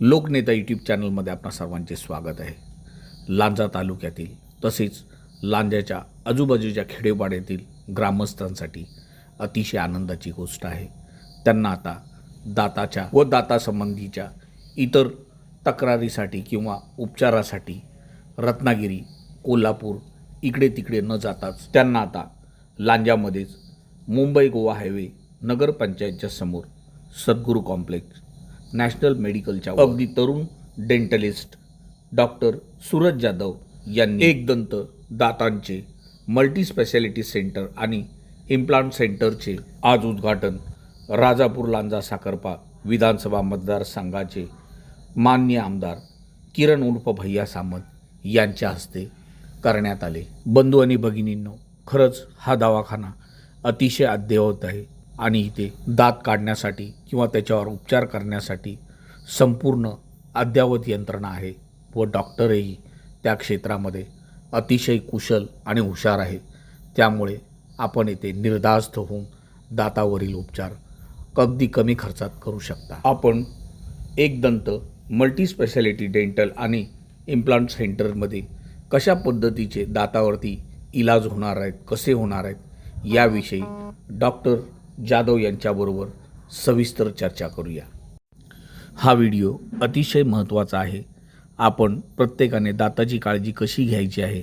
लोकनेता YouTube चॅनलमध्ये आपणा सर्वांचे स्वागत आहे. लांजा तालुक्यातील तसेच लांजाच्या आजूबाजूच्या खेडेपाड्यातील ग्रामस्थांसाठी अतिशय आनंदाची गोष्ट आहे. त्यांना आता दाताच्या व दातासंबंधीच्या इतर तक्रारीसाठी किंवा उपचारासाठी रत्नागिरी कोल्हापूर इकडे तिकडे न जाताच त्यांना आता लांजामध्येच मुंबई गोवा हायवे नगरपंचायतच्या समोर सद्गुरू कॉम्प्लेक्स नॅशनल मेडिकलच्या अगदी तरुण डेंटलिस्ट डॉक्टर सूरज जाधव यांनी एक दंत दातांचे मल्टी स्पेशालिटी सेंटर आणि इम्प्लांट सेंटरचे आज उद्घाटन राजापूर लांजा साखरपा विधानसभा मतदारसंघाचे मान्य आमदार किरण उर्फ भैया सामंत यांच्या हस्ते करण्यात आले. बंधू आणि भगिनींनो खरंच हा दवाखाना अतिशय अद्ययावत आहे. आणि इथे दात काढण्यासाठी किंवा त्याच्यावर उपचार करण्यासाठी संपूर्ण अद्ययावत यंत्रणा आहे व डॉक्टरही त्या क्षेत्रामध्ये अतिशय कुशल आणि हुशार आहे त्यामुळे आपण येथे निर्धास्त होऊन दातावरील उपचार अगदी कमी खर्चात करू शकता. आपण एक दंत मल्टीस्पेशालिटी डेंटल आणि इम्प्लांट सेंटरमध्ये कशा पद्धतीचे दातावरती इलाज होणार आहेत कसे होणार आहेत याविषयी डॉक्टर जाधव यांच्याबरोबर सविस्तर चर्चा करूया. हा व्हिडिओ अतिशय महत्त्वाचा आहे. आपण प्रत्येकाने दाताची काळजी कशी घ्यायची आहे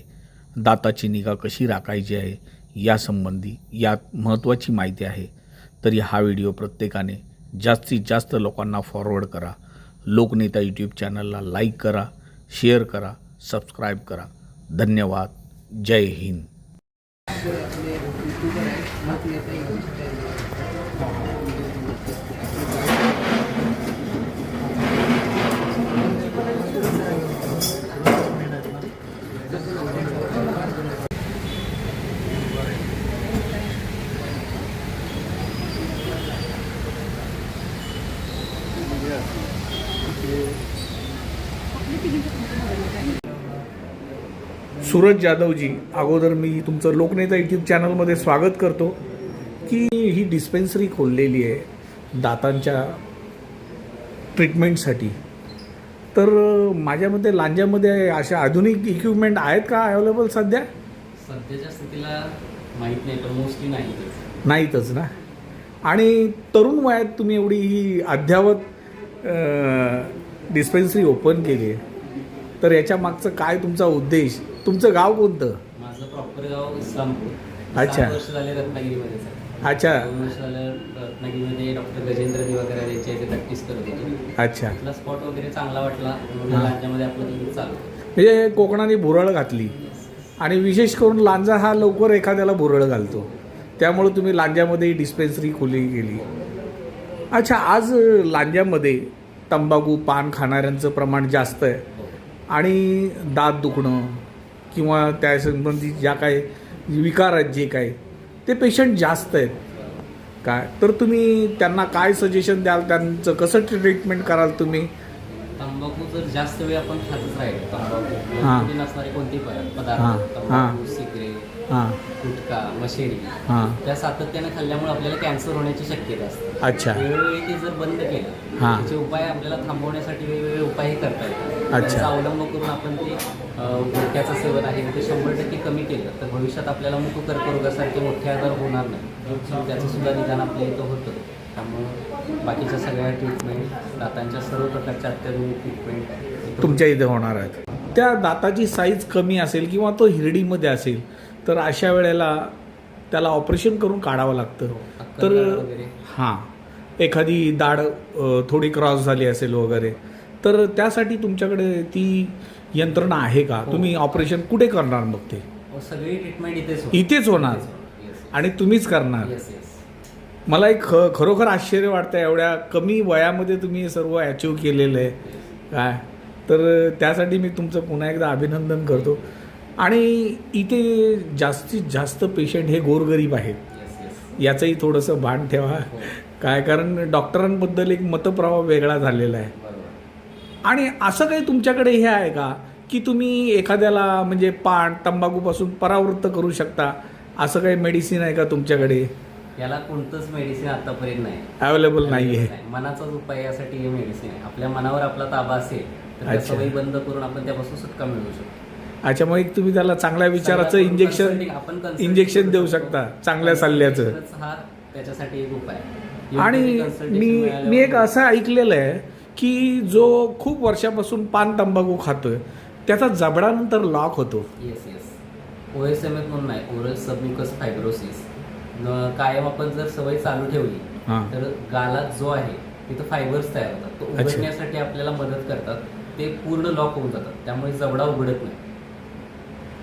दाताची निगा कशी राखायची आहे यासंबंधी यात महत्त्वाची माहिती आहे. तरी हा व्हिडिओ प्रत्येकाने जास्तीत जास्त लोकांना फॉरवर्ड करा. लोकनेता यूट्यूब चॅनलला लाईक करा शेअर करा सबस्क्राईब करा. धन्यवाद. जय हिंद. सूरज जाधवजी अगोदर मी तुमचं लोकनेता यूट्यूब चॅनलमध्ये स्वागत करतो की ही डिस्पेन्सरी खोललेली आहे दातांच्या ट्रीटमेंटसाठी तर माझ्यामध्ये लांजामध्ये अशा आधुनिक इक्विपमेंट आहेत का अवेलेबल सध्या? सध्याच्या स्थितीला माहीत नाही पण मोस्टली नाही नाहीतच ना? आणि तरुण वयात तुम्ही एवढी ही अद्यावत डिस्पेन्सरी ओपन केली आहे. तर याच्या मागचं काय तुमचा उद्देश? तुमचं गाव कोणतं? माझं प्रॉपर गाव इस्लामपूर. अच्छा. वर्ष झाले आहे. अच्छा. रत्नागिरीमध्ये डॉक्टर गजेंद्र दिवाकर यांच्या इथे प्रॅक्टिस करत होतो. अच्छा. आपला स्पॉट वगैरे चांगला वाटला. म्हणून हां. राज्यामध्ये आपलं चालू म्हणजे कोकणाने भुरळ घातली. आणि विशेष करून लांजा हा लवकर एखाद्याला भुरळ घालतो. त्यामुळे तुम्ही लांजामध्ये डिस्पेन्सरी खोली गेली अच्छा आज लांजामध्ये तंबाखू पान खाणाऱ्यांचं प्रमाण जास्त आहे. आणि दात दुखणं किंवा त्या संबंधित ज्या काय विकार आहेत जे काय ते पेशंट जास्त आहेत काय तर तुम्ही त्यांना काय सजेशन द्याल त्यांचं कसं ट्रीटमेंट कराल तुम्ही तंबाखू जर जास्त वेळ आपण खातच राहील तंबाखू. मध्ये नसणारे कोणतेही पदार्थ हां. तंबाखू हां. सिगरेट हां गुटखा मशेडी हां त्या सातत्याने खाल्ल्यामुळे आपल्याला कॅन्सर होण्याची शक्यता असते अच्छा वेळोवेळी ते जर बंद केलं हां. त्याचे उपाय आपल्याला थांबवण्यासाठी वेगवेगळे उपायही करता येतात. त्याचा अवलंब करून आपण ते गुटख्याचं सेवन आहे. ते शंभर टक्के कमी केलं. तर भविष्यात आपल्याला मुख कर्करोगासारखे मोठे आजार होणार नाही. त्याचं सुद्धा निदान आपल्या इथं होतं. त्यामुळं बाकीच्या सगळ्या ट्रीटमेंट दातांच्या सर्व प्रकारच्या अत्याधुनिक ट्रीटमेंट तुमच्या इथे होणार आहेत. त्या दाताची साईज कमी असेल किंवा तो हिरडीमध्ये असेल तर अशा वेळेला त्याला ऑपरेशन करून काढावं लागतं. तर वगैरे. हां. एखादी दाढ थोडी क्रॉस झाली असेल वगैरे तर त्यासाठी तुमच्याकडे ती यंत्रणा आहे का? तुम्ही ऑपरेशन कुठे करणार मग ते? व सगळी ट्रीटमेंट इथेच होते. इथेच होणार? Yes, आणि तुम्हीच करणार? Yes, yes. मला एक ख खरोखर आश्चर्य वाटतं एवढ्या कमी वयामध्ये तुम्ही हे सर्व अचीव केलेलं आहे. काय? तर त्यासाठी मी तुमचं पुन्हा एकदा अभिनंदन करतो. आणि इथे जास्तीत जास्त पेशंट हे गोरगरीब आहेत. Yes, yes. याचंही थोडंसं भान ठेवा. काय? कारण डॉक्टरांबद्दल एक मतप्रवाह वेगळा झालेला आहे. बरोबर. आणि असं काही तुमच्याकडे हे आहे का की तुम्ही एखाद्याला म्हणजे पान तंबाखूपासून परावृत्त करू शकता असं काही मेडिसिन आहे का तुमच्याकडे याला कोणतंच मेडिसिन आतापर्यंत नाही अवेलेबल नाही आहे. मनाचाच उपाय यासाठी हे मेडिसिन आहे आपल्या मनावर आपला ताबा असेल तर त्या. सवयी बंद करून आपण त्यापासून सुटका मिळवू शकतो अच्छा मग एक तुम्ही त्याला चांगल्या विचाराचं इंजेक्शन इंजेक्शन देऊ शकतो. चांगल्या सल्ल्याचं हा त्याच्यासाठी एक उपाय. आणि मी मी एक असं ऐकलेलं आहे की जो खूप वर्षापासून पान तंबाखू खातोय त्याचा जबडानंतर लॉक होतो. Yes yes O S M F म्हणून आहे. ओरल सबम्युकस फायब्रोसिस कायम आपण जर सवय चालू ठेवली तर गालात जो आहे तिथं फायबर्स तयार होतात. तो. उघडण्यासाठी आपल्याला मदत करतात. ते पूर्ण लॉक होऊन जातात. त्यामुळे जबडा उघडत नाही.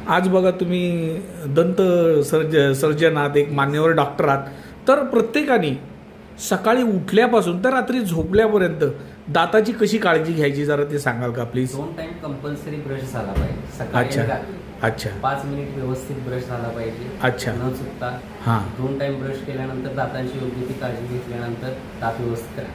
आज बघा तुम्ही दंत सर्ज सर्जन आहात एक मान्यवर डॉक्टर आहात. तर प्रत्येकाने सकाळी उठल्यापासून तर रात्री झोपल्यापर्यंत दाताची कशी काळजी घ्यायची जरा ते सांगाल का प्लीज दोन टाइम कंपल्सरी ब्रश झाला पाहिजे. सकाळी अच्छा. आणि रात्री. अच्छा. पाच मिनिट व्यवस्थित ब्रश झाला पाहिजे. अच्छा. न चुकता हां. दोन टाइम ब्रश केल्यानंतर दातांची योग्य ती काळजी घेतल्यानंतर दात व्यवस्थित करा.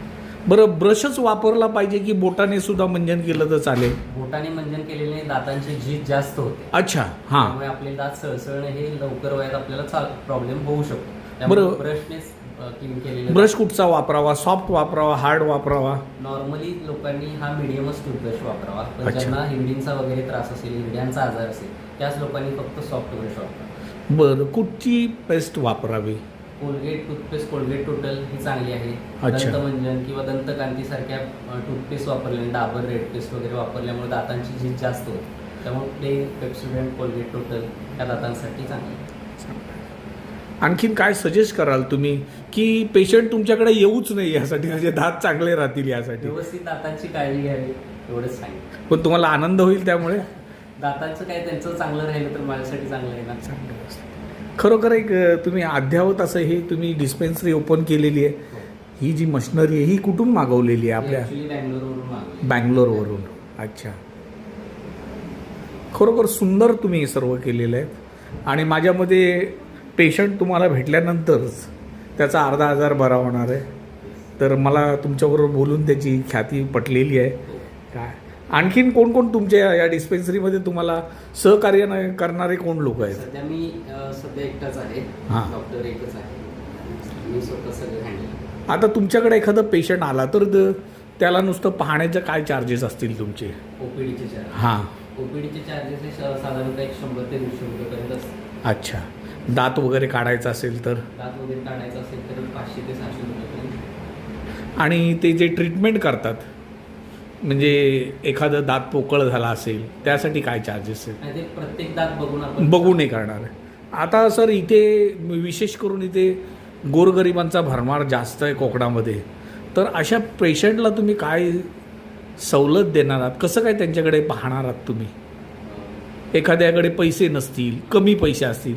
बरं ब्रशच वापरला पाहिजे की बोटाने सुद्धा मंजन केलं तर चालेल? बोटाने मंजन केलेले दातांची झीज जास्त होते. अच्छा हां. त्यामुळे आपले दात सळसळणे हे लवकर वयात आपल्याला प्रॉब्लेम होऊ शकतो. बरं. ब्रशनेच केलेले ब्रश कुठचा वापरावा? सॉफ्ट वापरावा? हार्ड वापरावा? नॉर्मली लोकांनी हा मिडियमच टूथब्रश वापरावा. पण अच्छा. ज्यांना हिरडींचा वगैरे त्रास असेल हिरड्यांचा आजार असेल त्याच लोकांनी फक्त सॉफ्ट ब्रश वापरावा बरं. कुठची पेस्ट वापरावी? कोलगेट टूथपेस्ट कोलगेट टोटल ही चांगली आहे. अच्छा. दंतमंजन किंवा दंतकांतीसारख्या टूथपेस्ट वापरल्याने डाबर रेड पेस्ट वगैरे वापरल्यामुळे दातांची झीज जास्त होते. त्यामुळे प्लेन पेप्सोडेंट कोलगेट टोटल या दातांसाठी चांगली आहे. आणखीन काय सजेस्ट कराल तुम्ही? की पेशंट तुमच्याकडे येऊच नाही यासाठी म्हणजे दात चांगले राहतील यासाठी. व्यवस्थित दातांची काळजी घ्यावी एवढंच सांगितलं पण तुम्हाला आनंद होईल त्यामुळे? दातांचं काय त्यांचं चांगलं राहिलं तर माझ्यासाठी चांगलं आहे ना. खरोखर एक तुम्ही अद्यावत असं हे तुम्ही डिस्पेन्सरी ओपन केलेली आहे. ही. जी मशिनरी आहे ही कुठून मागवलेली आहे आपल्या? बँगलोरवरून मागवली बँगलोरवरून. अच्छा. खरोखर सुंदर तुम्ही हे सर्व केलेलं आहे. आणि माझ्यामध्ये पेशंट तुम्हाला भेटल्यानंतरच त्याचा अर्धा हजार बरा होणार आहे. तर मला तुमच्याबरोबर बोलून त्याची ख्याती पटलेली आहे. काय? आणखीन कोण कोण तुमच्या या डिस्पेन्सरीमध्ये तुम्हाला सहकार्य करणारे कोण लोक आहेत? सध्या मी सध्या एकटाच आहे. हां. डॉक्टर एकच आहे. मी स्वतः सगळं आता तुमच्याकडे एखादा पेशंट आला तर त्याला नुसतं पाहण्याचे काय चार्जेस असतील तुमचे? ओपीडीचे चार्ज हां. ओपीडीचे चार्जेस हे साधारणतः एक शंभर ते दीडशे रुपयेपर्यंत असतात. अच्छा. दात वगैरे काढायचा असेल तर? दात वगैरे काढायचं असेल तर पाचशे ते सहाशे रुपयेपर्यंत. आणि ते जे ट्रीटमेंट करतात म्हणजे एखादं दात पोकळ झाला असेल त्यासाठी काय चार्जेस आहेत? प्रत्येक दात बघून बघू नाही करणार आता सर इथे विशेष करून इथे गोरगरिबांचा भरमार जास्त आहे कोकणामध्ये. तर अशा पेशंटला तुम्ही काय सवलत देणार आहात? कसं काय त्यांच्याकडे पाहणार आहात तुम्ही? एखाद्याकडे पैसे नसतील कमी पैसे असतील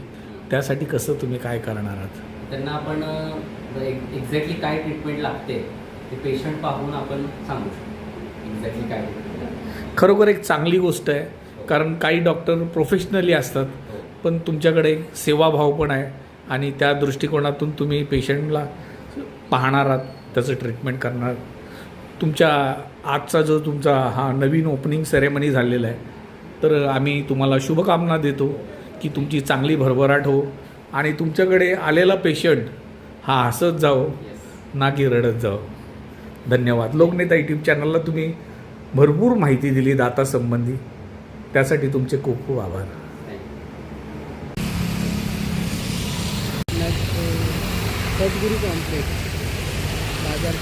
त्यासाठी कसं तुम्ही काय करणार आहात त्यांना आपण एक्झॅक्टली काय ट्रीटमेंट लागते ते पेशंट पाहून आपण सांगू शकतो एक्झॅक्टली काय. खरोखर एक चांगली गोष्ट आहे कारण काही डॉक्टर प्रोफेशनली असतात हो. पण तुमच्याकडे एक सेवाभाव पण आहे आणि त्या दृष्टिकोनातून तुम्ही पेशंटला पाहणार आहात त्याचं ट्रीटमेंट करणार तुमच्या आजचा जो तुमचा हा नवीन ओपनिंग सेरेमनी झालेला आहे तर आम्ही तुम्हाला शुभकामना देतो की तुमची चांगली भरभराट हो. आणि तुमच्याकडे आलेला पेशंट हा हसत जाओ ना की रडत जाओ धन्यवाद. लोकनेता यूट्यूब चॅनलला तुम्ही भरपूर माहिती दिली दातासंबंधी त्यासाठी तुमचे खूप खूप आभार. सद्गुरू कॉम्प्लेक्स बाजार